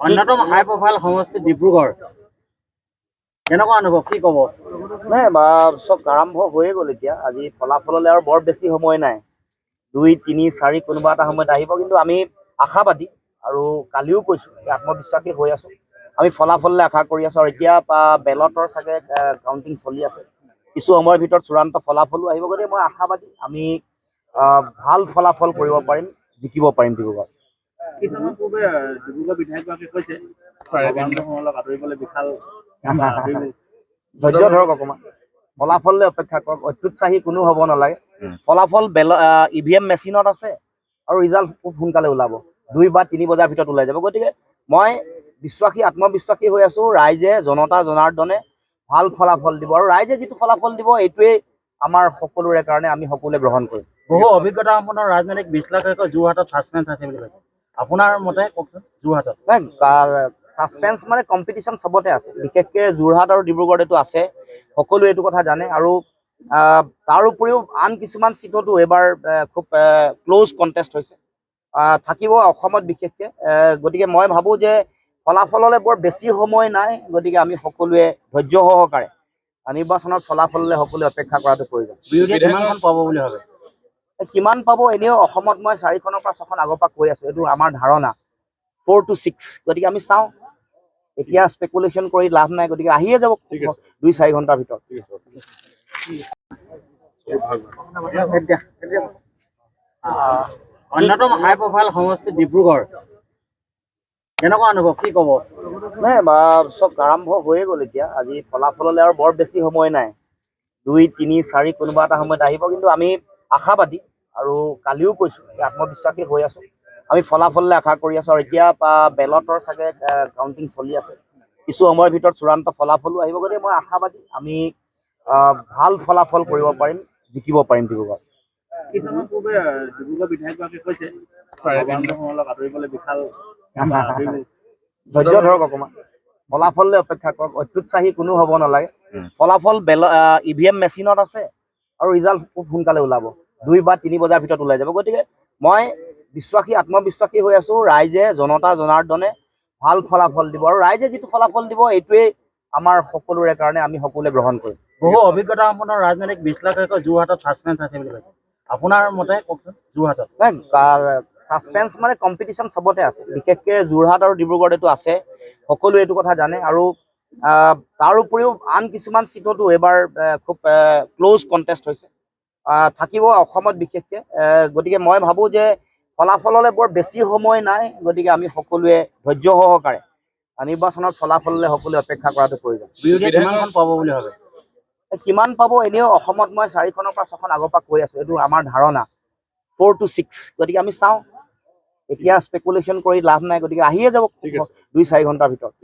অন্যতম হাই প্ৰফাইল সমষ্টি ডিব্ৰুগড়। কেনেকুৱা অনুভৱ কি ক'ব? নাই বা চব আৰম্ভ হৈয়ে গ'ল এতিয়া। আজি ফলাফললৈ আৰু বৰ বেছি সময় নাই। দুই তিনি চাৰি কোনোবা এটা সময়ত আহিব কিন্তু আমি আশাবাদী আৰু কালিও কৈছোঁ আত্মবিশ্বাসী হৈ আছোঁ। আমি ফলাফললৈ আশা কৰি আছোঁ। আৰু এতিয়া বেলটৰ চাগে কাউণ্টিং চলি আছে। কিছু সময়ৰ ভিতৰত চূড়ান্ত ফলাফলো আহিব। গতিকে মই আশাবাদী আমি ভাল ফলাফল কৰিব পাৰিম। জিকিব পাৰিম ডিব্ৰুগড় কিছুমান পূৰ্বে ডিব্ৰুগড় বিধায়কগৰাকীয়ে কৈছে অলপ আঁতৰিবলৈ বিশাল ধৈৰ্য ধৰক অকণমান। ফলাফললৈ অপেক্ষা কৰক অত্যুৎসাহী কোনো হ'ব নালাগে। ফলাফল বেল ই ভি এম মেচিনত আছে আৰু ৰিজাল্ট খুব সোনকালে ওলাব। দুই বা তিনি বজাৰ ভিতৰত ওলাই যাব। গতিকে মই বিশ্বাসী আত্মবিশ্বাসী হৈ আছোঁ। ৰাইজে জনতা জনাৰ্দনে ভাল ফলাফল দিব। আৰু ৰাইজে যিটো ফলাফল দিব এইটোৱেই আমাৰ সকলোৰে কাৰণে আমি সকলোৱে গ্ৰহণ কৰিম। বহু অভিজ্ঞতা সম্পন্ন ৰাজনৈতিক বিশ্লেষকে যোৰহাটত ছাছপেঞ্চ আছে বুলি কৈছে। আপোনাৰ মতে কওকচোন যোৰহাটত? ছাছপেঞ্চ মানে কম্পিটিশ্যন চবতে আছে। বিশেষকৈ যোৰহাট আৰু ডিব্ৰুগড়ত এইটো আছে সকলোৱে এইটো কথা জানে। আৰু তাৰ উপৰিও আন কিছুমান চিটতো এইবাৰ খুব ক্ল'জ কণ্টেষ্ট হৈছে। থাকিব অসমত বিশেষকৈ গতিকে মই ভাবোঁ যে ফলাফললৈ বৰ বেছি সময় নাই গতিকে আমি সকলোৱে ধৈৰ্য সহকাৰে নিৰ্বাচনৰ ফলাফললৈ সকলোৱে অপেক্ষা কৰাটো প্ৰয়োজন। বিৰোধীয়ে কিমানখন পাব বুলি ভাবে? কিমান পাব এনেও অসমত মই চাৰিখনৰ পৰা ছখন আগৰ পৰা কৈ আছোঁ এইটো আমাৰ ধাৰণা। ফ'ৰ টু ছিক্স গতিকে আমি চাওঁ। এতিয়া স্পেকুলেশ্যন কৰি লাভ নাই গতিকে আহিয়ে যাব দুই চাৰি ঘণ্টাৰ ভিতৰত। অন্যতম হাই প্ৰফাইল সমষ্টি ডিব্ৰুগড়। কেনেকুৱা অনুভৱ কি ক'ব? নাই বা চব আৰম্ভ হৈয়ে গ'ল এতিয়া। আজি ফলাফললৈ আৰু বৰ বেছি সময় নাই। দুই তিনি চাৰি কোনোবা এটা সময়ত আহিব কিন্তু আমি আশাবাদী। আৰু কালিও কৈছোঁ যে আত্মবিশ্বাসী হৈ আছোঁ। আমি ফলাফললৈ আশা কৰি আছোঁ আৰু এতিয়া বেলটৰ চাগে কাউণ্টিং চলি আছে। কিছু সময়ৰ ভিতৰত চূড়ান্ত ফলাফলো আহিব। গতিকে মই আশাবাদী আমি ভাল ফলাফল কৰিব পাৰিম জিকিব পাৰিম ডিব্ৰুগড় কিছুমান পূৰ্বে ডিব্ৰুগড় বিধায়কগৰাকীয়ে কৈছে অলপ আঁতৰিবলৈ বিশাল ধৈৰ্য ধৰক অকণমান। ফলাফললৈ অপেক্ষা কৰক অত্যুৎসাহী কোনো হ'ব নালাগে। ফলাফল বেল ই ভি এম মেচিনত আছে আৰু ৰিজাল্ট খুব সোনকালে ওলাব। দুই বা তিনি বজাৰ ভিতৰত ওলাই যাব। গতিকে মই বিশ্বাসী আত্মবিশ্বাসী হৈ আছোঁ। ৰাইজে জনতা জনাৰ্দনে ভালো ফলাফল দিব। আৰু ৰাইজে যিটো ফলাফল দিব এইটোৱেই আমাৰ সকলোৰে কাৰণে আমি সকলোৱে গ্ৰহণ কৰিম। বহু অভিজ্ঞতা সম্পন্ন ৰাজনৈতিক বিশ্লেষকে যোৰহাটত ছাছপেঞ্চ আছে বুলি কৈছে। আপোনাৰ মতে কওকচোন যোৰহাটত? ছাছপেঞ্চ মানে কম্পিটিশ্যন চবতে আছে। বিশেষকৈ যোৰহাট আৰু ডিব্ৰুগড়ত এইটো আছে। সকলোৱে এইটো কথা জানে। আৰু তাৰ উপৰিও আন কিছুমান চিটতো এইবাৰ খুব ক্ল'জ কণ্টেষ্ট হৈছে। থাকিব অসমত বিশেষকৈ। আহ, গতিকে মই ভাবোঁ যে ফলাফললৈ বৰ বেছি সময় নাই গতিকে আমি সকলোৱে ধৈৰ্য সহকাৰে নিৰ্বাচনৰ ফলাফললৈ সকলোৱে অপেক্ষা কৰাটো প্ৰয়োজন। বিৰোধীয়ে কিমানখন পাব বুলি ভাবে? কিমান পাব এনেও অসমত মই চাৰিখনৰ পৰা ছখন আগৰ পৰা কৈ আছোঁ এইটো আমাৰ ধাৰণা। ফ'ৰ টু ছিক্স গতিকে আমি চাওঁ। এতিয়া স্পেকুলেশ্যন কৰি লাভ নাই গতিকে আহিয়ে যাব দুই চাৰি ঘণ্টাৰ ভিতৰত।